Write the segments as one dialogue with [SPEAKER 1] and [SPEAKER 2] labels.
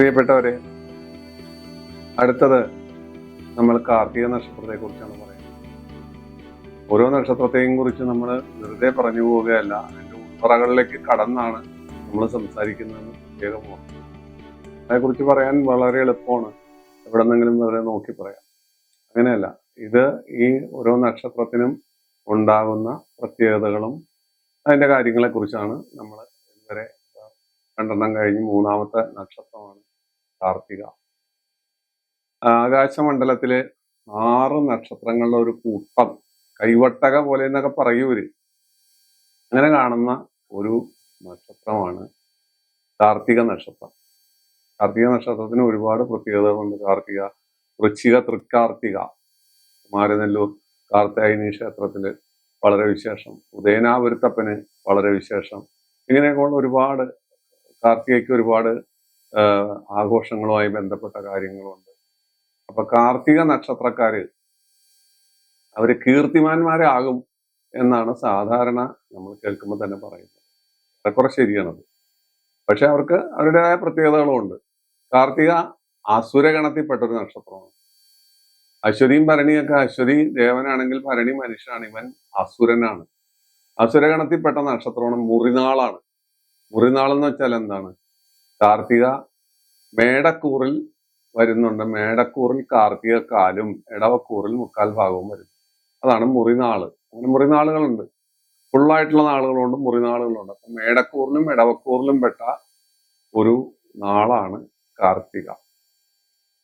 [SPEAKER 1] പ്രിയപ്പെട്ടവരെ അടുത്തത് നമ്മൾ കാർത്തിക നക്ഷത്രത്തെ കുറിച്ചാണ് പറയുന്നത്. ഓരോ നക്ഷത്രത്തെയും കുറിച്ച് നമ്മൾ വെറുതെ പറഞ്ഞു പോവുകയല്ല അതിന്റെ ഉൾപ്പറകളിലേക്ക് കടന്നാണ് നമ്മൾ സംസാരിക്കുന്നതെന്ന് പ്രത്യേകം ഓർക്കണം അതേക്കുറിച്ച് പറയാൻ വളരെ എളുപ്പമാണ്. എവിടെ നിന്നെങ്കിലും വെറുതെ നോക്കി പറയാം. അങ്ങനെയല്ല ഇത് ഈ ഓരോ നക്ഷത്രത്തിനും ഉണ്ടാകുന്ന പ്രത്യേകതകളും അതിന്റെ കാര്യങ്ങളെക്കുറിച്ചാണ് നമ്മൾ ഇതുവരെ രണ്ടെണ്ണം കഴിഞ്ഞ് മൂന്നാമത്തെ നക്ഷത്രമാണ് കാർത്തിക. ആകാശമണ്ഡലത്തിലെ ആറ് നക്ഷത്രങ്ങളുടെ ഒരു കൂട്ടം കൈവട്ടക പോലെ എന്നൊക്കെ പറയൂര്. അങ്ങനെ കാണുന്ന ഒരു നക്ഷത്രമാണ് കാർത്തിക നക്ഷത്രം. കാർത്തിക നക്ഷത്രത്തിന് ഒരുപാട് പ്രത്യേകതകളുണ്ട്. കാർത്തിക വൃശ്ചിക തൃക്കാർത്തിക കുമാരനെല്ലൂർ കാർത്തായനി ക്ഷേത്രത്തിൽ വളരെ വിശേഷം ഉദയനാപുരത്തപ്പന് വളരെ വിശേഷം. ഇങ്ങനെയൊക്കെയുള്ള ഒരുപാട് കാർത്തികയ്ക്ക് ഒരുപാട് ആഘോഷങ്ങളുമായി ബന്ധപ്പെട്ട കാര്യങ്ങളുണ്ട്. അപ്പൊ കാർത്തിക നക്ഷത്രക്കാര് അവർ കീർത്തിമാന്മാരാകും എന്നാണ് സാധാരണ നമ്മൾ കേൾക്കുമ്പോൾ തന്നെ പറയുന്നത്. ഏറെക്കുറെ ശരിയാണത് പക്ഷെ അവർക്ക് അവരുടേതായ പ്രത്യേകതകളുമുണ്ട് കാർത്തിക അസുരഗണത്തിൽപ്പെട്ട ഒരു നക്ഷത്രമാണ്. അശ്വതിയും ഭരണിയൊക്കെ അശ്വതി ദേവനാണെങ്കിൽ ഭരണി മനുഷ്യനാണ് ഇവൻ അസുരനാണ്. അസുരഗണത്തിൽപ്പെട്ട നക്ഷത്രമാണ് മുറിനാളാണ്. മുറിനാൾ എന്ന് വെച്ചാൽ എന്താണ്? കാർത്തിക മേടക്കൂറിൽ വരുന്നുണ്ട്. മേടക്കൂറിൽ കാർത്തിക കാലും ഇടവക്കൂറിൽ മുക്കാൽ ഭാഗവും വരും അതാണ് മുറിനാൾ അങ്ങനെ മുറിനാളുകളുണ്ട് ഫുള്ളായിട്ടുള്ള നാളുകളുണ്ട് മുറിനാളുകളുണ്ട് അപ്പൊ മേടക്കൂറിലും ഇടവക്കൂറിലും പെട്ട ഒരു നാളാണ് കാർത്തിക.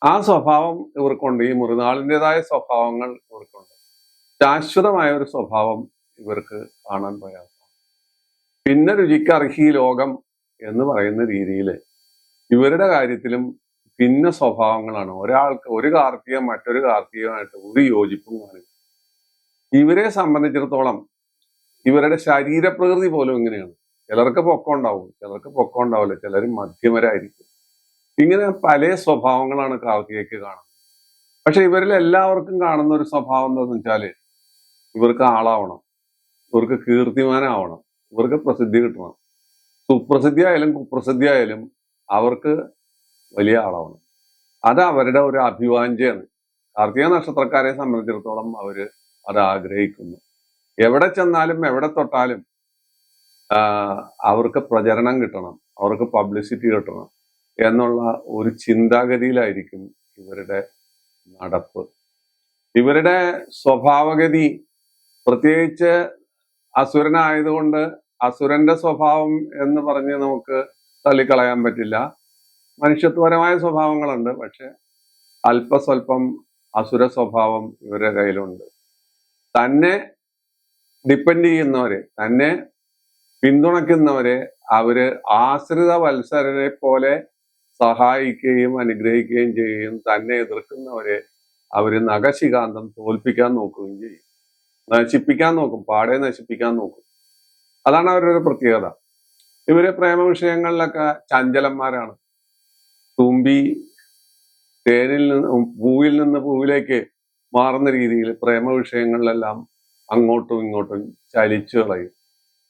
[SPEAKER 1] ആ സ്വഭാവം ഇവർക്കുണ്ട്. ഈ മുറിനാളിന്റെതായ സ്വഭാവങ്ങൾ ഇവർക്കുണ്ട്. ശാശ്വതമായ ഒരു സ്വഭാവം ഇവർക്ക് കാണാൻ പ്രയാസമാണ്. പിന്നെ രുചിക്കർഹി ലോകം എന്ന് പറയുന്ന രീതിയിൽ ഇവരുടെ കാര്യത്തിലും ഭിന്ന സ്വഭാവങ്ങളാണ്. ഒരാൾക്ക് ഒരു കാർത്തികം മറ്റൊരു കാർത്തികമായിട്ട് ഒരു യോജിപ്പും കാണില്ല ഇവരെ സംബന്ധിച്ചിടത്തോളം ഇവരുടെ ശരീരപ്രകൃതി പോലും ഇങ്ങനെയാണ്. ചിലർക്ക് പൊക്കം ഉണ്ടാവും ചിലർക്ക് പൊക്കം ഉണ്ടാവില്ല ചിലർ മധ്യമരായിരിക്കും. ഇങ്ങനെ പല സ്വഭാവങ്ങളാണ് കാർത്തികയ്ക്ക് കാണുന്നത്. പക്ഷെ ഇവരിൽ എല്ലാവർക്കും കാണുന്ന ഒരു സ്വഭാവം എന്താണെന്ന് വെച്ചാൽ ഇവർക്ക് ആളാവണം ഇവർക്ക് കീർത്തിമാനാവണം ഇവർക്ക് പ്രസിദ്ധി കിട്ടണം. സുപ്രസിദ്ധി ആയാലും അവർക്ക് വലിയ ആളാവണം. അത് അവരുടെ ഒരു അഭിവാഞ്ചയാണ് കാർത്തിക നക്ഷത്രക്കാരെ സംബന്ധിച്ചിടത്തോളം അവർ അത് ആഗ്രഹിക്കുന്നു. എവിടെ ചെന്നാലും എവിടെ തൊട്ടാലും അവർക്ക് പ്രചരണം കിട്ടണം. അവർക്ക് പബ്ലിസിറ്റി കിട്ടണം എന്നുള്ള ഒരു ചിന്താഗതിയിലായിരിക്കും ഇവരുടെ നടപ്പ്. ഇവരുടെ സ്വഭാവഗതി പ്രത്യേകിച്ച് അസുരനായതുകൊണ്ട് അസുരന്റെ സ്വഭാവം എന്ന് പറഞ്ഞ് നമുക്ക് തള്ളിക്കളയാൻ പറ്റില്ല. മനുഷ്യത്വപരമായ സ്വഭാവങ്ങളുണ്ട് പക്ഷെ അല്പസ്വല്പം അസുര സ്വഭാവം ഇവരുടെ കയ്യിലുണ്ട്. തന്നെ ഡിപ്പെൻഡ് ചെയ്യുന്നവരെ തന്നെ പിന്തുണയ്ക്കുന്നവരെ അവർ ആശ്രിത വത്സരരെ പോലെ സഹായിക്കുകയും അനുഗ്രഹിക്കുകയും ചെയ്യുകയും തന്നെ എതിർക്കുന്നവരെ അവർ നഖശികാന്തം തോൽപ്പിക്കാൻ നോക്കുകയും ചെയ്യും. നശിപ്പിക്കാൻ നോക്കും പാടെ നശിപ്പിക്കാൻ നോക്കും. അതാണ് അവരുടെ പ്രത്യേകത. ഇവർ പ്രേമ വിഷയങ്ങളിലൊക്കെ ചഞ്ചലന്മാരാണ്. തുമ്പി തേനിൽ നിന്ന് പൂവിൽ നിന്ന് പൂവിലേക്ക് മാറുന്ന രീതിയിൽ പ്രേമ വിഷയങ്ങളിലെല്ലാം അങ്ങോട്ടും ഇങ്ങോട്ടും ചലിച്ചു കളയും.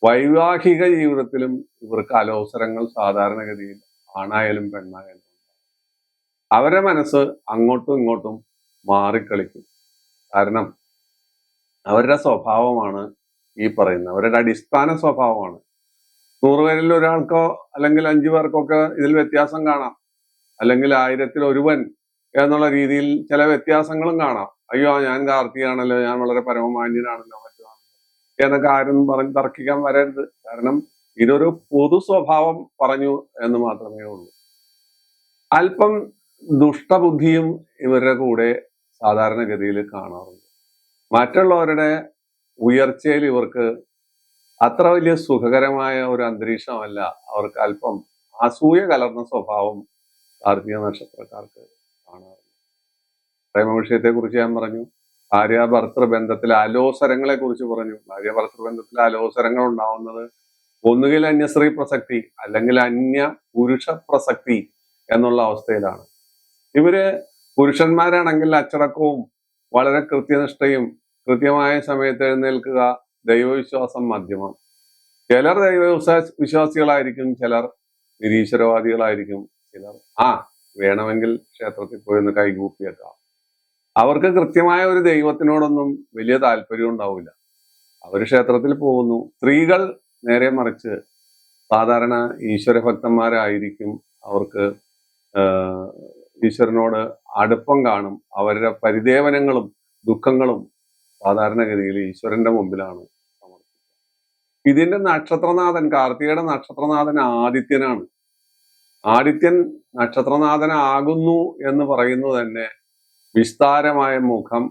[SPEAKER 1] വൈവാഹിക ജീവിതത്തിലും ഇവർക്ക് അലോസരങ്ങൾ സാധാരണഗതിയിൽ ആണായാലും പെണ്ണായാലും അവരുടെ മനസ്സ് അങ്ങോട്ടും ഇങ്ങോട്ടും മാറിക്കളിക്കും. കാരണം അവരുടെ സ്വഭാവമാണ് ഈ പറയുന്ന അവരുടെ അടിസ്ഥാന സ്വഭാവമാണ്. നൂറ് പേരിൽ ഒരാൾക്കോ അല്ലെങ്കിൽ അഞ്ചു പേർക്കോ ഒക്കെ ഇതിൽ വ്യത്യാസം കാണാം. അല്ലെങ്കിൽ ആയിരത്തിൽ ഒരുവൻ എന്നുള്ള രീതിയിൽ ചില വ്യത്യാസങ്ങളും കാണാം. അയ്യോ ഞാൻ കാർത്തികാണല്ലോ ഞാൻ വളരെ പരമമാന്യനാണല്ലോ മറ്റോ എന്നൊക്കെ ആരും പറഞ്ഞ് തർക്കിക്കാൻ വരരുത്. കാരണം ഇതൊരു പൊതു സ്വഭാവം പറഞ്ഞു എന്ന് മാത്രമേ ഉള്ളൂ. അല്പം ദുഷ്ടബുദ്ധിയും ഇവരുടെ കൂടെ സാധാരണഗതിയിൽ കാണാറുണ്ട്. മറ്റുള്ളവരുടെ ഉയർച്ചയിൽ ഇവർക്ക് അത്ര വലിയ സുഖകരമായ ഒരു അന്തരീക്ഷമല്ല. അവർക്ക് അല്പം അസൂയ കലർന്ന സ്വഭാവം കാർത്തിക നക്ഷത്രക്കാർക്ക് കാണാറുണ്ട്. പ്രേമ വിഷയത്തെ കുറിച്ച് ഞാൻ പറഞ്ഞു. ഭാര്യ ഭർത്തൃ ബന്ധത്തിലെ അലോസരങ്ങളെ കുറിച്ച് പറഞ്ഞു. ഭാര്യ ഭർത്തൃ ബന്ധത്തിലെ അലോസരങ്ങൾ ഉണ്ടാവുന്നത് ഒന്നുകിൽ അന്യസ്ത്രീ പ്രസക്തി അല്ലെങ്കിൽ അന്യ പുരുഷ പ്രസക്തി എന്നുള്ള അവസ്ഥയിലാണ്. ഇവർ പുരുഷന്മാരാണെങ്കിൽ അച്ചടക്കവും വളരെ കൃത്യനിഷ്ഠയും കൃത്യമായ സമയത്ത് എഴുന്നേൽക്കുക ദൈവവിശ്വാസം മധ്യമം. ചിലർ ദൈവ വിശ്വാസികളായിരിക്കും ചിലർ നിരീശ്വരവാദികളായിരിക്കും ചിലർ ആ വേണമെങ്കിൽ ക്ഷേത്രത്തിൽ പോയി ഒന്ന് കൈകൂപ്പിയേക്കാം. അവർക്ക് കൃത്യമായ ഒരു ദൈവത്തിനോടൊന്നും വലിയ താല്പര്യം ഉണ്ടാവില്ല. അവർ ക്ഷേത്രത്തിൽ പോകുന്നു. സ്ത്രീകൾ നേരെ മറിച്ച് സാധാരണ ഈശ്വര ഭക്തന്മാരായിരിക്കും അവർക്ക് ഈശ്വരനോട് അടുപ്പം കാണും. അവരുടെ പരിദേവനങ്ങളും ദുഃഖങ്ങളും സാധാരണഗതിയിൽ ഈശ്വരന്റെ മുമ്പിലാണ് സമർപ്പിക്കുക. ഇതിന്റെ നക്ഷത്രനാഥൻ കാർത്തികയുടെ നക്ഷത്രനാഥൻ ആദിത്യനാണ്. ആദിത്യൻ നക്ഷത്രനാഥനാകുന്നു എന്ന് പറയുന്നത് തന്നെ വിസ്താരമായ മുഖം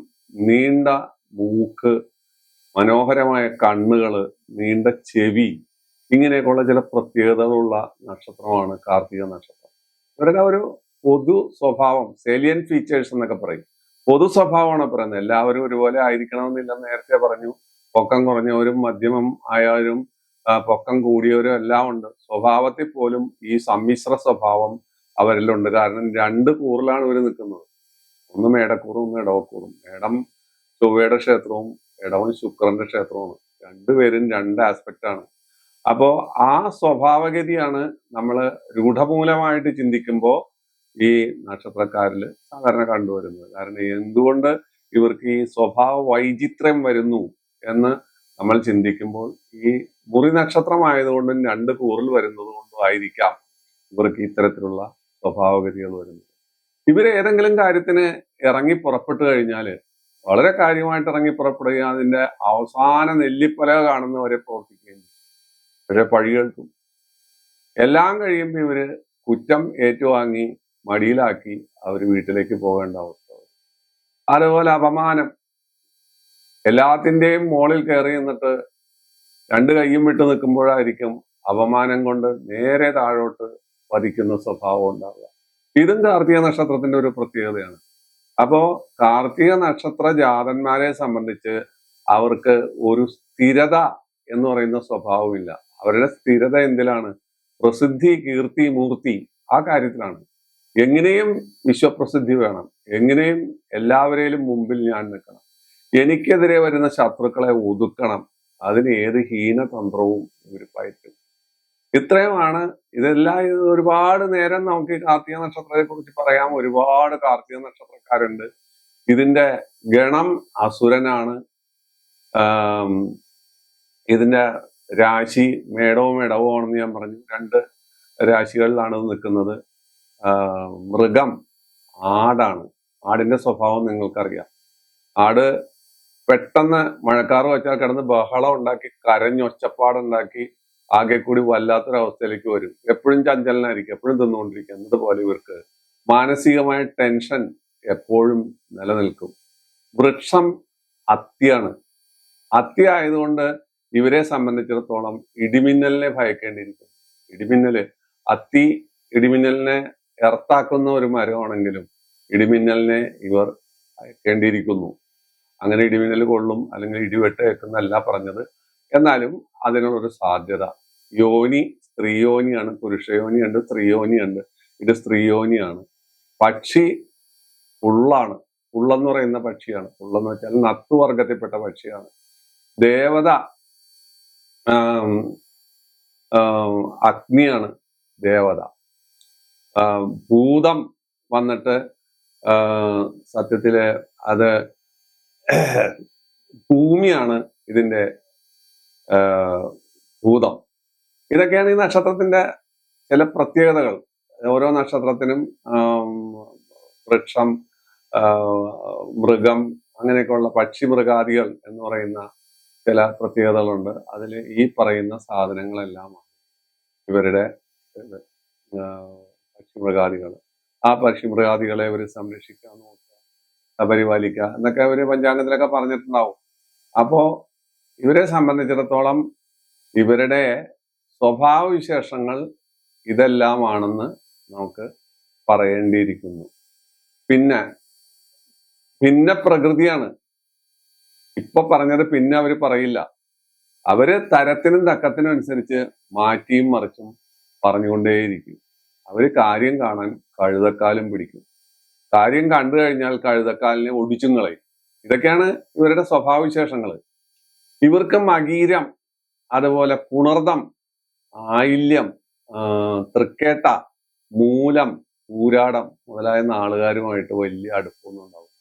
[SPEAKER 1] നീണ്ട മൂക്ക് മനോഹരമായ കണ്ണുകൾ നീണ്ട ചെവി ഇങ്ങനെയൊക്കെയുള്ള ചില പ്രത്യേകതകളുള്ള നക്ഷത്രമാണ് കാർത്തിക നക്ഷത്രം. ഇവരുടെ ഒരു പൊതു സ്വഭാവം സേലിയൻ ഫീച്ചേഴ്സ് എന്നൊക്കെ പറയും. പൊതു സ്വഭാവമാണ് പറയുന്നത്. എല്ലാവരും ഒരുപോലെ ആയിരിക്കണമെന്നില്ല നേരത്തെ പറഞ്ഞു. പൊക്കം കുറഞ്ഞവരും മധ്യമം ആയവരും പൊക്കം കൂടിയവരും എല്ലാം ഉണ്ട്. സ്വഭാവത്തിൽ പോലും ഈ സമ്മിശ്ര സ്വഭാവം അവരിലുണ്ട്. കാരണം രണ്ട് കൂറിലാണ് ഇവർ നിൽക്കുന്നത്. ഒന്ന് മേടക്കൂറും ഒന്ന് ഇടവക്കൂറും. മേടം ചൊവ്വയുടെ ക്ഷേത്രവും ഇടവൻ ശുക്രന്റെ ക്ഷേത്രവുമാണ്. രണ്ടുപേരും രണ്ട് ആസ്പെക്റ്റാണ് ആണ്. അപ്പോ ആ സ്വഭാവഗതിയാണ് നമ്മൾ രൂഢമൂലമായിട്ട് ചിന്തിക്കുമ്പോൾ ഈ നക്ഷത്രക്കാരിൽ സാധാരണ കണ്ടുവരുന്നത്. കാരണം എന്തുകൊണ്ട് ഇവർക്ക് ഈ സ്വഭാവ വൈചിത്രം വരുന്നു എന്ന് നമ്മൾ ചിന്തിക്കുമ്പോൾ ഈ മുറി നക്ഷത്രമായതുകൊണ്ടും രണ്ട് കൂറിൽ വരുന്നത് കൊണ്ടും ആയിരിക്കാം ഇവർക്ക് ഇത്തരത്തിലുള്ള സ്വഭാവഗതികൾ വരുന്നത്. ഇവർ ഏതെങ്കിലും കാര്യത്തിന് ഇറങ്ങി പുറപ്പെട്ടു കഴിഞ്ഞാൽ വളരെ കാര്യമായിട്ട് ഇറങ്ങി പുറപ്പെടുകയും അതിന്റെ അവസാന നെല്ലിപ്പല കാണുന്നവരെ പ്രവർത്തിക്കുകയും പക്ഷെ പഴി കേൾക്കും എല്ലാം കഴിയുമ്പോൾ ഇവർ കുറ്റം ഏറ്റുവാങ്ങി മടിയിലാക്കി അവർ വീട്ടിലേക്ക് പോകേണ്ട അവസ്ഥ. അതുപോലെ അപമാനം. എല്ലാത്തിന്റെയും മോളിൽ കയറി നിന്നിട്ട് രണ്ട് കൈയും വിട്ട് നിൽക്കുമ്പോഴായിരിക്കും അപമാനം കൊണ്ട് നേരെ താഴോട്ട് പതിക്കുന്ന സ്വഭാവം ഉണ്ടാവുക. ഇതും കാർത്തിക നക്ഷത്രത്തിന്റെ ഒരു പ്രത്യേകതയാണ്. അപ്പോ കാർത്തിക നക്ഷത്ര ജാതന്മാരെ സംബന്ധിച്ച് അവർക്ക് ഒരു സ്ഥിരത എന്ന് പറയുന്ന സ്വഭാവമില്ല. അവരുടെ സ്ഥിരത എന്തിലാണ്? പ്രസിദ്ധി കീർത്തി മൂർത്തി ആ കാര്യത്തിലാണ്. എങ്ങനെയും വിശ്വപ്രസിദ്ധി വേണം. എങ്ങനെയും എല്ലാവരെയും മുമ്പിൽ ഞാൻ നിൽക്കണം. എനിക്കെതിരെ വരുന്ന ശത്രുക്കളെ ഒതുക്കണം. അതിന് ഏത് ഹീനതന്ത്രവും ഇവർ പയറ്റും ഇത്രയുമാണ്. ഇതെല്ലാം ഒരുപാട് നേരം നമുക്ക് ഈ കാർത്തിക നക്ഷത്രത്തെ കുറിച്ച് പറയാം. ഒരുപാട് കാർത്തിക നക്ഷത്രക്കാരുണ്ട്. ഇതിന്റെ ഗണം അസുരനാണ്. ഇതിന്റെ രാശി മേടവും മേടവും ആണെന്ന് ഞാൻ പറഞ്ഞു. രണ്ട് രാശികളിലാണ് നിൽക്കുന്നത്. മൃഗം ആടാണ്. ആടിന്റെ സ്വഭാവം നിങ്ങൾക്കറിയാം. ആട് പെട്ടെന്ന് മഴക്കാറ് വെച്ചാൽ കിടന്ന് ബഹളം ഉണ്ടാക്കി കരഞ്ഞൊച്ചപ്പാടുണ്ടാക്കി ആകെ കൂടി വല്ലാത്തൊരവസ്ഥയിലേക്ക് വരും. എപ്പോഴും ചഞ്ചലനായിരിക്കും എപ്പോഴും തിന്നുകൊണ്ടിരിക്കും. എന്നതുപോലെ ഇവർക്ക് മാനസികമായ ടെൻഷൻ എപ്പോഴും നിലനിൽക്കും. വൃക്ഷം അത്തിയാണ്. അത്തി ആയതുകൊണ്ട് ഇവരെ സംബന്ധിച്ചിടത്തോളം ഇടിമിന്നലിനെ ഭയക്കേണ്ടിയിരിക്കും ഇടിമിന്നൽ അത്തി ഇടിമിന്നലിനെ എർത്താക്കുന്ന ഒരു മരമാണെങ്കിലും ഇടിമിന്നലിനെ ഇവർ അയക്കേണ്ടിയിരിക്കുന്നു. അങ്ങനെ ഇടിമിന്നൽ കൊള്ളും അല്ലെങ്കിൽ ഇടിവെട്ട് ഏക്കുന്നല്ല പറഞ്ഞത്. എന്നാലും അതിനുള്ളൊരു സാധ്യത. യോനി സ്ത്രീയോനിയാണ് പുരുഷയോനിയുണ്ട് സ്ത്രീയോനിയുണ്ട്. ഇത് സ്ത്രീയോനിയാണ്. പക്ഷി ഉള്ളാണ്. ഉള്ളെന്ന് പറയുന്ന പക്ഷിയാണ്. ഉള്ളെന്ന് വെച്ചാൽ നത്തുവർഗത്തിൽപ്പെട്ട പക്ഷിയാണ്. ദേവത അഗ്നിയാണ് ദേവത. ഭൂതം വന്നിട്ട് സത്യത്തിൽ അത് ഭൂമിയാണ് ഇതിന്റെ ഭൂതം. ഇതൊക്കെയാണ് ഈ നക്ഷത്രത്തിന്റെ ചില പ്രത്യേകതകൾ. ഓരോ നക്ഷത്രത്തിനും വൃക്ഷം മൃഗം അങ്ങനെയൊക്കെയുള്ള പക്ഷി മൃഗാദികൾ എന്ന് പറയുന്ന ചില പ്രത്യേകതകളുണ്ട്. അതിൽ ഈ പറയുന്ന സാധനങ്ങളെല്ലാമാണ് ഇവരുടെ പക്ഷിമൃഗാദികൾ. ആ പക്ഷിമൃഗാദികളെ അവർ സംരക്ഷിക്കാൻ നോക്കുക പരിപാലിക്കുക എന്നൊക്കെ അവർ പഞ്ചാംഗത്തിലൊക്കെ പറഞ്ഞിട്ടുണ്ടാവും. അപ്പോ ഇവരെ സംബന്ധിച്ചിടത്തോളം ഇവരുടെ സ്വഭാവവിശേഷങ്ങൾ ഇതെല്ലാമാണെന്ന് നമുക്ക് പറയേണ്ടിയിരിക്കുന്നു. പിന്നെ ഭിന്ന പ്രകൃതിയാണ്. ഇപ്പൊ പറഞ്ഞത് പിന്നെ അവർ പറയില്ല. അവർ തരത്തിനും തക്കത്തിനും അനുസരിച്ച് മാറ്റിയും മറിച്ചും പറഞ്ഞുകൊണ്ടേയിരിക്കും. അവർ കാര്യം കാണാൻ കഴുതക്കാലും പിടിക്കും. കാര്യം കണ്ടു കഴിഞ്ഞാൽ കഴുതക്കാലിനെ ഒടിച്ചും കളയും. ഇതൊക്കെയാണ് ഇവരുടെ സ്വഭാവവിശേഷങ്ങൾ. ഇവർക്ക് മകീരം അതുപോലെ പുണർദം ആയില്യം തൃക്കേട്ട മൂലം പൂരാടം മുതലായ നാളുകാരുമായിട്ട് വലിയ അടുപ്പമൊന്നും ഉണ്ടാവും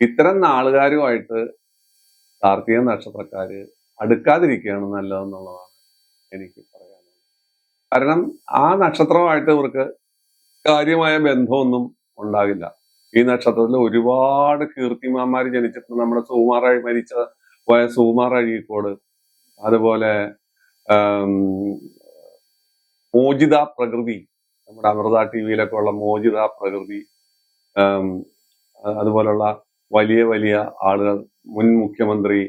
[SPEAKER 1] ഇത്തരം നാളുകാരുമായിട്ട് കാർത്തിക നക്ഷത്രക്കാര് അടുക്കാതിരിക്കുകയാണ് നല്ലതെന്നുള്ളതാണ് എനിക്ക് കാരണം ആ നക്ഷത്രമായിട്ട് ഇവർക്ക് കാര്യമായ ബന്ധമൊന്നും ഉണ്ടാകില്ല ഈ നക്ഷത്രത്തിൽ ഒരുപാട് കീർത്തിമാന്മാർ ജനിച്ചിട്ടുണ്ട്. നമ്മുടെ സുകുമാർ മരിച്ച പോയ സുകുമാർ അഴീക്കോട് അതുപോലെ മോചിത പ്രകൃതി നമ്മുടെ അമൃത ടി വിയിലൊക്കെ ഉള്ള മോചിത പ്രകൃതി അതുപോലുള്ള വലിയ വലിയ ആളുകൾ മുൻ മുഖ്യമന്ത്രി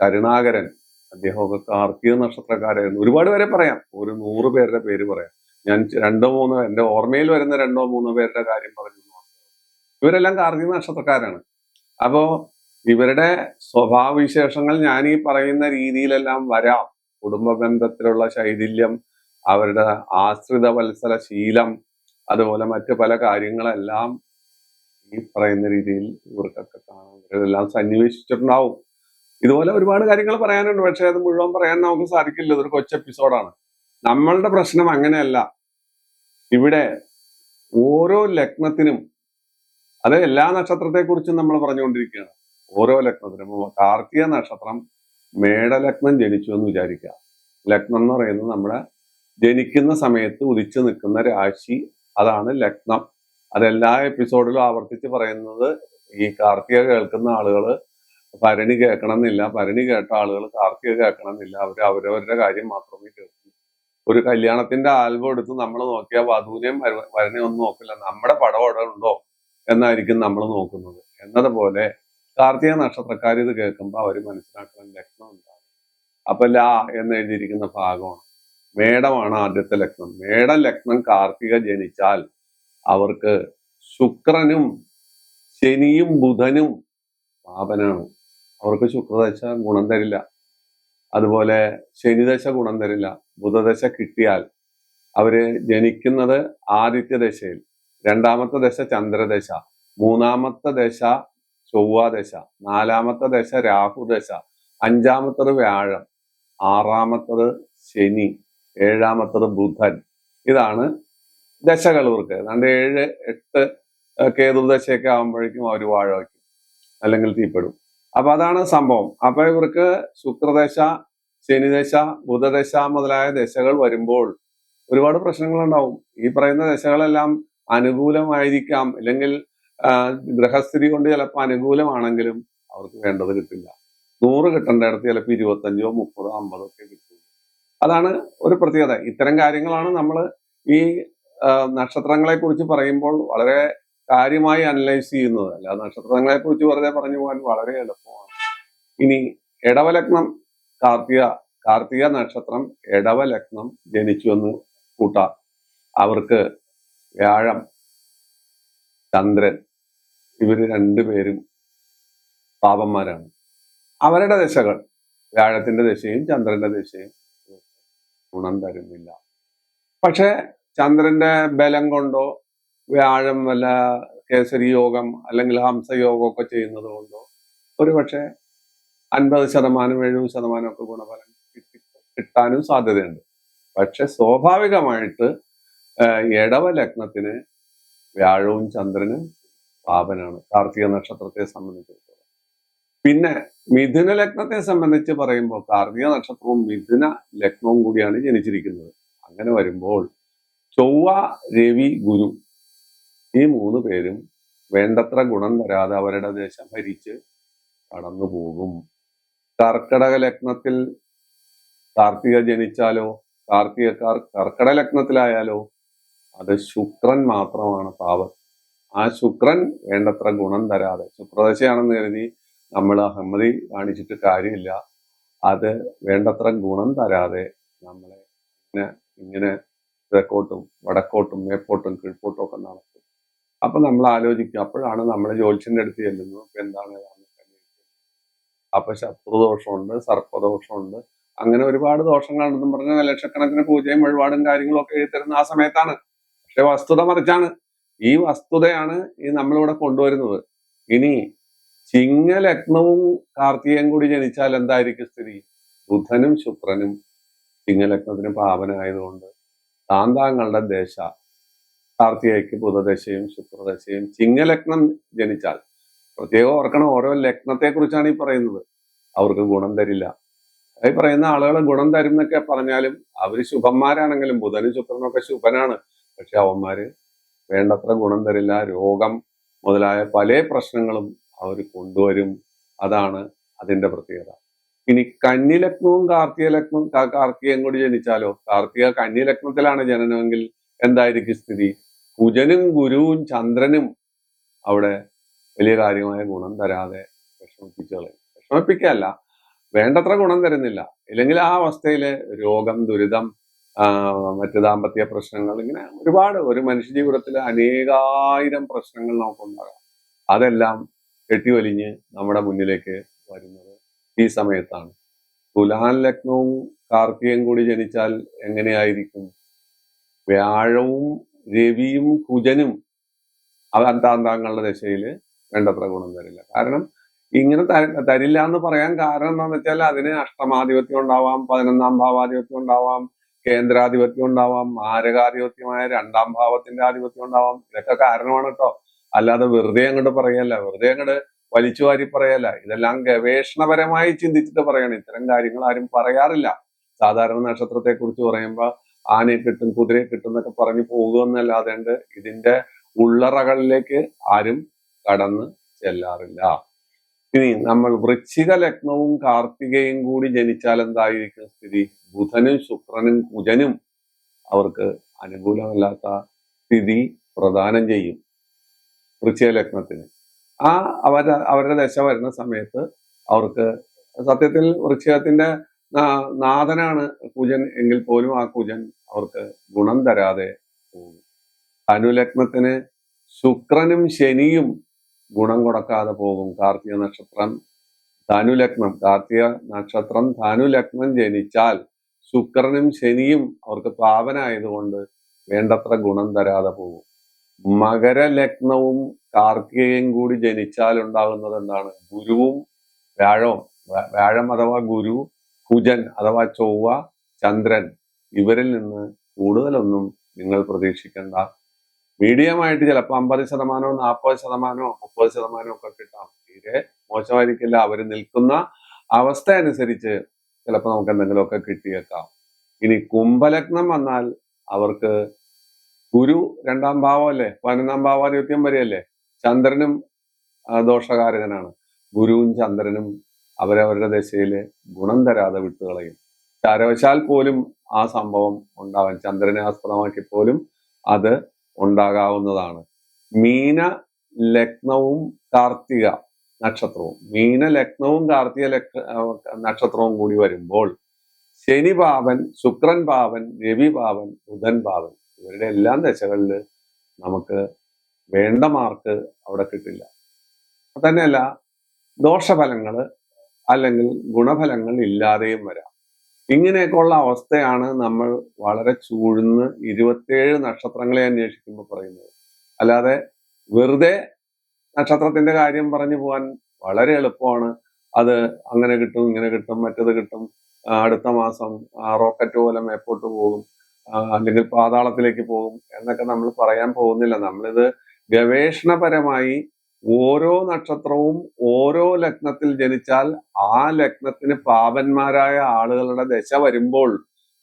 [SPEAKER 1] കരുണാകരൻ അദ്ദേഹമൊക്കെ കാർത്തിക നക്ഷത്രക്കാരായിരുന്നു ഒരുപാട് പേരെ പറയാം. ഒരു നൂറ് പേരുടെ പേര് പറയാം. ഞാൻ രണ്ടോ മൂന്നോ എന്റെ ഓർമ്മയിൽ വരുന്ന രണ്ടോ മൂന്നോ പേരുടെ കാര്യം പറഞ്ഞു ഇവരെല്ലാം കാർത്തിക നക്ഷത്രക്കാരാണ്. അപ്പോ ഇവരുടെ സ്വഭാവവിശേഷങ്ങൾ ഞാൻ ഈ പറയുന്ന രീതിയിലെല്ലാം വരാം. കുടുംബ ബന്ധത്തിലുള്ള ശൈഥില്യം അവരുടെ ആശ്രിത വത്സല ശീലം അതുപോലെ മറ്റ് പല കാര്യങ്ങളെല്ലാം ഈ പറയുന്ന രീതിയിൽ ഇവർക്കൊക്കെ കാണാം. ഇവരെല്ലാം സന്നിവേശിച്ചിട്ടുണ്ടാവും. ഇതുപോലെ ഒരുപാട് കാര്യങ്ങൾ പറയാനുണ്ട്. പക്ഷെ അത് മുഴുവൻ പറയാൻ നമുക്ക് സാധിക്കില്ല. ഇതൊരു കൊച്ചു എപ്പിസോഡാണ്. നമ്മളുടെ പ്രശ്നം അങ്ങനെയല്ല. ഇവിടെ ഓരോ ലഗ്നത്തിനും അത് എല്ലാ നക്ഷത്രത്തെക്കുറിച്ചും നമ്മൾ പറഞ്ഞുകൊണ്ടിരിക്കുകയാണ്. ഓരോ ലഗ്നത്തിനും. കാർത്തിക നക്ഷത്രം മേടലഗ്നം ജനിച്ചു എന്ന് വിചാരിക്കുക. ലഗ്നം എന്ന് പറയുന്നത് നമ്മുടെ ജനിക്കുന്ന സമയത്ത് ഉദിച്ചു നിൽക്കുന്ന രാശി അതാണ് ലഗ്നം. അതെല്ലാ എപ്പിസോഡിലും ആവർത്തിച്ച് പറയുന്നത് ഈ കാർത്തിക കേൾക്കുന്ന ആളുകൾ ഭരണി കേൾക്കണം എന്നില്ല ഭരണി കേട്ട ആളുകൾ കാർത്തിക കേൾക്കണം എന്നില്ല അവർ അവരവരുടെ കാര്യം മാത്രമേ കേൾക്കൂ. ഒരു കല്യാണത്തിന്റെ ആൽബം എടുത്ത് നമ്മൾ നോക്കിയാൽ വധുവിനെയും വര- വരനെയും ഒന്നും നോക്കില്ല. നമ്മുടെ പടം അവിടെ ഉണ്ടോ എന്നായിരിക്കും നമ്മൾ നോക്കുന്നത്. എന്നതുപോലെ കാർത്തിക നക്ഷത്രക്കാർ ഇത് കേൾക്കുമ്പോൾ അവർ മനസ്സിലാക്കണം ലഗ്നം ഉണ്ടാകും അപ്പൊ ലാ എന്ന് എഴുതിയിരിക്കുന്ന ഭാഗമാണ്. മേടമാണ് ആദ്യത്തെ ലഗ്നം മേട ലഗ്നം കാർത്തിക ജനിച്ചാൽ അവർക്ക് ശുക്രനും ശനിയും ബുധനും പാപനാണ് അവർക്ക് ശുക്രദശ ഗുണം തരില്ല. അതുപോലെ ശനിദശ ഗുണം തരില്ല. ബുധദശ കിട്ടിയാൽ അവർ ജനിക്കുന്നത് ആദിത്യ ദശയിൽ. രണ്ടാമത്തെ ദശ ചന്ദ്രദശ മൂന്നാമത്തെ ദശ ചൊവ്വാദശ നാലാമത്തെ ദശ രാഹുദശ അഞ്ചാമത്തത് വ്യാഴം ആറാമത്തത് ശനി ഏഴാമത്തത് ബുധൻ. ഇതാണ് ദശകൾ ഇവർക്ക്. ഏതാണ്ട് ഏഴ് എട്ട് കേതുദശയൊക്കെ ആകുമ്പോഴേക്കും അവർ വാഴ വയ്ക്കും. അല്ലെങ്കിൽ തീപ്പെടും. അപ്പൊ അതാണ് സംഭവം. അപ്പൊ ഇവർക്ക് ശുക്രദശ ശനിദശ ബുധദശ മുതലായ ദശകൾ വരുമ്പോൾ ഒരുപാട് പ്രശ്നങ്ങളുണ്ടാവും. ഈ പറയുന്ന ദശകളെല്ലാം അനുകൂലമായിരിക്കാം. അല്ലെങ്കിൽ ഗ്രഹസ്ഥിതി കൊണ്ട് ചിലപ്പോൾ അനുകൂലമാണെങ്കിലും അവർക്ക് വേണ്ടത് കിട്ടില്ല. നൂറ് കിട്ടേണ്ടയിടത്ത് ചിലപ്പോൾ ഇരുപത്തഞ്ചോ മുപ്പതോ അമ്പതോ ഒക്കെ കിട്ടും. അതാണ് ഒരു പ്രത്യേകത. ഇത്തരം കാര്യങ്ങളാണ് നമ്മൾ ഈ നക്ഷത്രങ്ങളെ കുറിച്ച് പറയുമ്പോൾ വളരെ കാര്യമായി അനലൈസ് ചെയ്യുന്നത്. നക്ഷത്രങ്ങളെ കുറിച്ച് വെറുതെ പറഞ്ഞു പോകാൻ വളരെ എളുപ്പമാണ്. ഇനി ഇടവലഗ്നം കാർത്തിക കാർത്തിക നക്ഷത്രം ഇടവലഗ്നം ജനിച്ചു എന്ന് കൂട്ടാം. അവർക്ക് വ്യാഴം ചന്ദ്രൻ ഇവർ രണ്ടുപേരും പാപന്മാരാണ്. അവരുടെ ദശകൾ വ്യാഴത്തിന്റെ ദശയും ചന്ദ്രന്റെ ദശയും ഗുണം തരുന്നില്ല. പക്ഷെ ചന്ദ്രന്റെ ബലം കൊണ്ടോ വ്യാഴം വല്ല കേസരി യോഗം അല്ലെങ്കിൽ ഹംസയോഗം ഒക്കെ ചെയ്യുന്നത് കൊണ്ടോ? ഒരുപക്ഷെ അൻപത് ശതമാനം എഴുപത് ശതമാനം ഒക്കെ ഗുണഫലം കിട്ടി കിട്ടാനും സാധ്യതയുണ്ട്. പക്ഷെ സ്വാഭാവികമായിട്ട് ഇടവ ലഗ്നത്തിന് വ്യാഴവും ചന്ദ്രനും പാപനാണ് കാർത്തിക നക്ഷത്രത്തെ സംബന്ധിച്ചിടത്തോളം. പിന്നെ മിഥുന ലഗ്നത്തെ സംബന്ധിച്ച് പറയുമ്പോൾ കാർത്തിക നക്ഷത്രവും മിഥുന ലഗ്നവും കൂടിയാണ് ജനിച്ചിരിക്കുന്നത്. അങ്ങനെ വരുമ്പോൾ ചൊവ്വ രവി ഗുരു ഈ മൂന്ന് പേരും വേണ്ടത്ര ഗുണം തരാതെ അവരുടെ ദേശം ഭരിച്ച് കടന്നു പോകും. കർക്കടക ലഗ്നത്തിൽ കാർത്തിക ജനിച്ചാലോ കാർത്തികക്കാർ കർക്കട ലഗ്നത്തിലായാലോ അത് ശുക്രൻ മാത്രമാണ് പാപം ആ ശുക്രൻ വേണ്ടത്ര ഗുണം തരാതെ ശുക്രദശയാണെന്ന് കരുതി നമ്മൾ അഹമ്മതി കാണിച്ചിട്ട് കാര്യമില്ല. അത് വേണ്ടത്ര ഗുണം തരാതെ നമ്മളെ ഇങ്ങനെ ഇങ്ങനെ കിഴക്കോട്ടും വടക്കോട്ടും മേപ്പോട്ടും കീഴ്പോട്ടും ഒക്കെ നടത്തും. അപ്പൊ നമ്മൾ ആലോചിക്കും. അപ്പോഴാണ് നമ്മൾ ജ്യോത്സ്യന്റെ അടുത്ത് ചെല്ലുന്നത്. അപ്പൊ എന്താണ്. അപ്പൊ ശത്രുദോഷമുണ്ട് സർപ്പദോഷമുണ്ട് അങ്ങനെ ഒരുപാട് ദോഷങ്ങളുണ്ടെന്നും പറഞ്ഞ ലക്ഷക്കണക്കിന് പൂജയും വഴിപാടും കാര്യങ്ങളും ഒക്കെ എഴുതി തരുന്ന ആ സമയത്താണ്. പക്ഷെ വസ്തുത മറിച്ചാണ്. ഈ വസ്തുതയാണ് ഈ നമ്മളിവിടെ കൊണ്ടുവരുന്നത്. ഇനി ചിങ്ങലഗ്നവും കാർത്തികയും കൂടി ജനിച്ചാൽ എന്തായിരിക്കും സ്ഥിതി? ബുധനും ശുക്രനും ചിങ്ങലഗ്നത്തിന് പാപനായതുകൊണ്ട് താന്താങ്ങളുടെ ദശ കാർത്തികയ്ക്ക് ബുധദശയും ശുക്രദശയും ചിങ്ങലഗ്നം ജനിച്ചാൽ. പ്രത്യേകം ഓർക്കണം ഓരോ ലഗ്നത്തെ കുറിച്ചാണ് ഈ പറയുന്നത്. അവർക്ക് ഗുണം തരില്ല. ഈ പറയുന്ന ആളുകൾ ഗുണം തരും എന്നൊക്കെ പറഞ്ഞാലും അവർ ശുഭന്മാരാണെങ്കിലും ബുധനും ശുക്രനും ഒക്കെ ശുഭനാണ്. പക്ഷെ അവന്മാര് വേണ്ടത്ര ഗുണം തരില്ല. രോഗം മുതലായ പല പ്രശ്നങ്ങളും അവർ കൊണ്ടുവരും. അതാണ് അതിന്റെ പ്രത്യേകത. ഇനി കന്നിലഗ്നവും കാർത്തിക ലഗ്നവും കാർത്തികയും കൂടി ജനിച്ചാലോ? കാർത്തിക കന്നിലഗ്നത്തിലാണ് ജനനമെങ്കിൽ എന്തായിരിക്കും സ്ഥിതി? കുജനും ഗുരുവും ചന്ദ്രനും അവിടെ വലിയ കാര്യമായ ഗുണം തരാതെ വിഷമിപ്പിച്ചു വിഷമിപ്പിക്കല്ല വേണ്ടത്ര ഗുണം തരുന്നില്ല. ഇല്ലെങ്കിൽ ആ അവസ്ഥയിൽ രോഗം ദുരിതം മറ്റു ദാമ്പത്യ പ്രശ്നങ്ങൾ ഇങ്ങനെ ഒരുപാട് ഒരു മനുഷ്യ ജീവിതത്തിൽ അനേകായിരം പ്രശ്നങ്ങൾ നമുക്കുണ്ടാകാം. അതെല്ലാം കെട്ടിവലിഞ്ഞ് നമ്മുടെ മുന്നിലേക്ക് വരുന്നത് ഈ സമയത്താണ്. തുലാൻ ലഗ്നവും കാർത്തികയും കൂടി ജനിച്ചാൽ എങ്ങനെയായിരിക്കും? വ്യാഴവും രവിയും കുജനും അന്താന്താങ്ങളുടെ ദശയിൽ വേണ്ടത്ര ഗുണം തരില്ല. കാരണം ഇങ്ങനെ തരില്ല എന്ന് പറയാൻ കാരണം എന്താണെന്ന് വെച്ചാൽ അതിന് അഷ്ടമാധിപത്യം ഉണ്ടാവാം പതിനൊന്നാം ഭാവാധിപത്യം ഉണ്ടാവാം കേന്ദ്രാധിപത്യം ഉണ്ടാവാം മാരകാധിപത്യമായ രണ്ടാം ഭാവത്തിന്റെ ആധിപത്യം ഉണ്ടാവാം. ഇതൊക്കെ കാരണമാണ് കേട്ടോ. അല്ലാതെ വെറുതെ അങ്ങോട്ട് പറയല്ല. വെറുതെ അങ്ങോട്ട് വലിച്ചു വാരി പറയല്ല. ഇതെല്ലാം ഗവേഷണപരമായി ചിന്തിച്ചിട്ട് പറയണം. ഇത്തരം കാര്യങ്ങൾ ആരും പറയാറില്ല. സാധാരണ നക്ഷത്രത്തെ കുറിച്ച് പറയുമ്പോൾ ആനയെ കിട്ടും കുതിരയെ കിട്ടും എന്നൊക്കെ പറഞ്ഞു പോകുമെന്നല്ലാതെ ഇതിന്റെ ഉള്ളറകളിലേക്ക് ആരും കടന്ന് ചെല്ലാറില്ല. ഇനി നമ്മൾ വൃശ്ചിക ലഗ്നവും കാർത്തികയും കൂടി ജനിച്ചാൽ എന്തായിരിക്കും സ്ഥിതി? ബുധനും ശുക്രനും കുജനും അവർക്ക് അനുകൂലമല്ലാത്ത സ്ഥിതി പ്രദാനം ചെയ്യും വൃശ്ചിക ലഗ്നത്തിന്. ആ അവരുടെ അവരുടെ ദശ വരുന്ന സമയത്ത് അവർക്ക് സത്യത്തിൽ വൃശ്ചികത്തിന്റെ നാഥനാണ് കുജൻ എങ്കിൽ പോലും ആ കുജൻ അവർക്ക് ഗുണം തരാതെ പോകും ധനുലഗ്നത്തിന് ശുക്രനും ശനിയും ഗുണം കൊടുക്കാതെ പോകും. കാർത്തിക നക്ഷത്രം ധനുലഗ്നം. കാർത്തിക നക്ഷത്രം ധനുലഗ്നം ജനിച്ചാൽ ശുക്രനും ശനിയും അവർക്ക് പാവനായതുകൊണ്ട് വേണ്ടത്ര ഗുണം തരാതെ പോകും. മകരലഗ്നവും കാർത്തികയും കൂടി ജനിച്ചാൽ ഉണ്ടാകുന്നത് എന്താണ് ഗുരുവും വ്യാഴവും. വ്യാഴം അഥവാ ഗുരു കുജൻ അഥവാ ചൊവ്വ ചന്ദ്രൻ ഇവരിൽ നിന്ന് കൂടുതലൊന്നും നിങ്ങൾ പ്രതീക്ഷിക്കേണ്ട. മീഡിയമായിട്ട് ചിലപ്പോൾ അമ്പത് ശതമാനമോ നാൽപ്പത് ശതമാനമോ മുപ്പത് ശതമാനമോ ഒക്കെ കിട്ടാം. തീരെ മോശമായിരിക്കില്ല. അവർ നിൽക്കുന്ന അവസ്ഥ അനുസരിച്ച് ചിലപ്പോൾ നമുക്ക് എന്തെങ്കിലുമൊക്കെ കിട്ടിയേക്കാം. ഇനി കുംഭലഗ്നം വന്നാൽ അവർക്ക് ഗുരു രണ്ടാം ഭാവമല്ലേ പതിനൊന്നാം ഭാവാധിപത്യം വരെയല്ലേ? ചന്ദ്രനും ദോഷകാരകനാണ്. ഗുരുവും ചന്ദ്രനും അവരവരുടെ ദശയിൽ ഗുണം തരാതെ വിട്ടുകളയും. ചരവശാൽ പോലും ആ സംഭവം ഉണ്ടാവാൻ ചന്ദ്രനെ ആസ്പദമാക്കി പോലും അത് ഉണ്ടാകാവുന്നതാണ്. മീന ലഗ്നവും കാർത്തിക നക്ഷത്രവും. മീന ലഗ്നവും കാർത്തിക ലക് നക്ഷത്രവും കൂടി വരുമ്പോൾ ശനി പാവൻ ശുക്രൻ പാവൻ രവി പാവൻ ബുധൻ പാവൻ ഇവരുടെ എല്ലാം ദശകളിൽ നമുക്ക് വേണ്ട മാർക്ക് അവിടെ കിട്ടില്ല. തന്നെയല്ല ദോഷഫലങ്ങൾ അല്ലെങ്കിൽ ഗുണഫലങ്ങൾ ഇല്ലാതെയും വരാം. ഇങ്ങനെയൊക്കെയുള്ള അവസ്ഥയാണ് നമ്മൾ വളരെ ചൂഴ്ന്ന് ഇരുപത്തേഴ് നക്ഷത്രങ്ങളെ അന്വേഷിക്കുമ്പോൾ പറയുന്നത്. അല്ലാതെ വെറുതെ നക്ഷത്രത്തിന്റെ കാര്യം പറഞ്ഞു പോകാൻ വളരെ എളുപ്പമാണ്. അത് അങ്ങനെ കിട്ടും ഇങ്ങനെ കിട്ടും മറ്റത് കിട്ടും. അടുത്ത മാസം റോക്കറ്റ് പോലെ മേപ്പോട്ട് പോകും. അല്ലെങ്കിൽ പാതാളത്തിലേക്ക് പോകും എന്നൊക്കെ നമ്മൾ പറയാൻ പോകുന്നില്ല. നമ്മളിത് ഗവേഷണപരമായി ഓരോ നക്ഷത്രവും ഓരോ ലഗ്നത്തിൽ ജനിച്ചാൽ ആ ലഗ്നത്തിന് പാപന്മാരായ ആളുകളുടെ ദശ വരുമ്പോൾ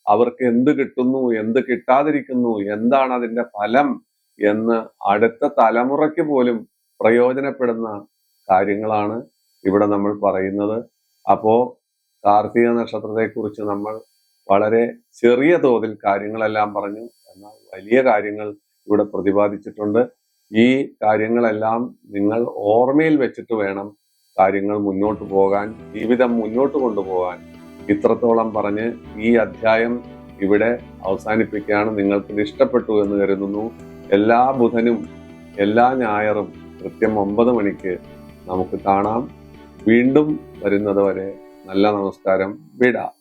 [SPEAKER 1] അവർക്ക് എന്ത് കിട്ടുന്നു എന്ത് കിട്ടാതിരിക്കുന്നു എന്താണ് അതിന്റെ ഫലം എന്ന് അടുത്ത തലമുറയ്ക്ക് പോലും പ്രയോജനപ്പെടുന്ന കാര്യങ്ങളാണ് ഇവിടെ നമ്മൾ പറയുന്നത്. അപ്പോ കാർത്തിക നക്ഷത്രത്തെക്കുറിച്ച് നമ്മൾ വളരെ ചെറിയ തോതിൽ കാര്യങ്ങളെല്ലാം പറഞ്ഞു. എന്നാൽ വലിയ കാര്യങ്ങൾ ഇവിടെ പ്രതിപാദിച്ചിട്ടുണ്ട്. ഈ കാര്യങ്ങളെല്ലാം നിങ്ങൾ ഓർമ്മയിൽ വെച്ചിട്ട് വേണം കാര്യങ്ങൾ മുന്നോട്ട് പോകാൻ ജീവിതം മുന്നോട്ട് കൊണ്ടുപോകാൻ. ഇത്രത്തോളം പറഞ്ഞ് ഈ അധ്യായം ഇവിടെ അവസാനിപ്പിക്കുകയാണ്. നിങ്ങൾക്ക് ഇഷ്ടപ്പെട്ടു എന്ന് കരുതുന്നു. എല്ലാ ബുധനും എല്ലാ ഞായറും കൃത്യം ഒമ്പത് മണിക്ക് നമുക്ക് കാണാം. വീണ്ടും വരുന്നത് വരെ നല്ല നമസ്കാരം. വിടാം.